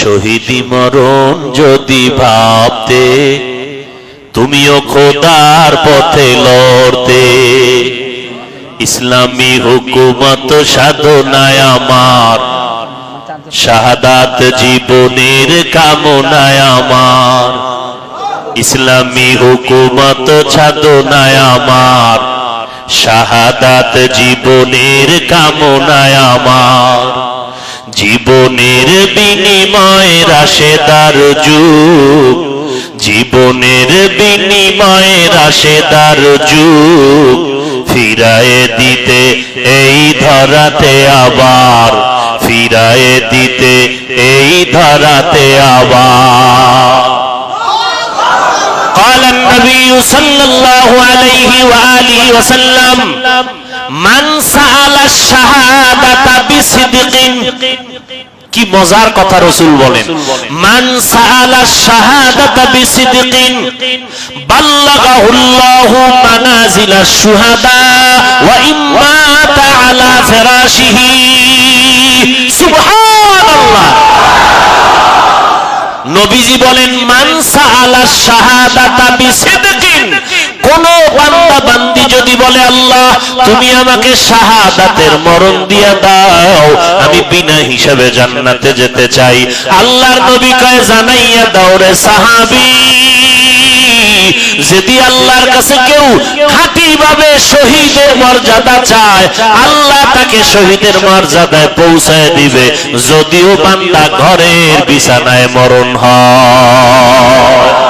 শহীদি মরণ যদি ভাবতে, তুমিও খোদার পথে লড়তে। ইসলামী হুকুমত সাধনায় আমার, শাহাদাত জীবনের কামনায় আমার। ইসলামী হুকুমত সাধনায় আমার, শাহাদাত জীবনের কামনায় আমার। রাশেদার যুগ জীবনের বিনিময় রাশেদার যুগ ফিরায়ে দিতে এই ধরাতে আবার ফিরায়ে দিতে এই ধরাতে আবার قال النبي صلى الله عليه وآله وسلم من سأل الشهادة بصدق কি মজার কথা রসুল বলেন। মান সাআলা শাহাদাতা বিসিদকিন বাল্লাগাহুল্লাহু ওয়া ইম্মাতা আলা সুবহানাল্লাহ। নবীজি বলেন মানসা আলা শাহাদাতা বিসিদকিন, কোন বলে আল্লাহ তুমি আমাকে শাহাদাতের মরণ দিয়া দাও। আমি বিনা হিসাবে জান্নাতে যেতে চাই। আল্লাহর নবী কয় জানাইয়া দাও রে সাহাবী। যদি আল্লাহর কাছে কেউ খাঁটি ভাবে শহীদের মর্যাদা চায় আল্লাহ তাকে শহীদের মর্যাদায় পৌঁছায় দিবে। যদিও বান্দা ঘরের বিছানায় মরণ হয়।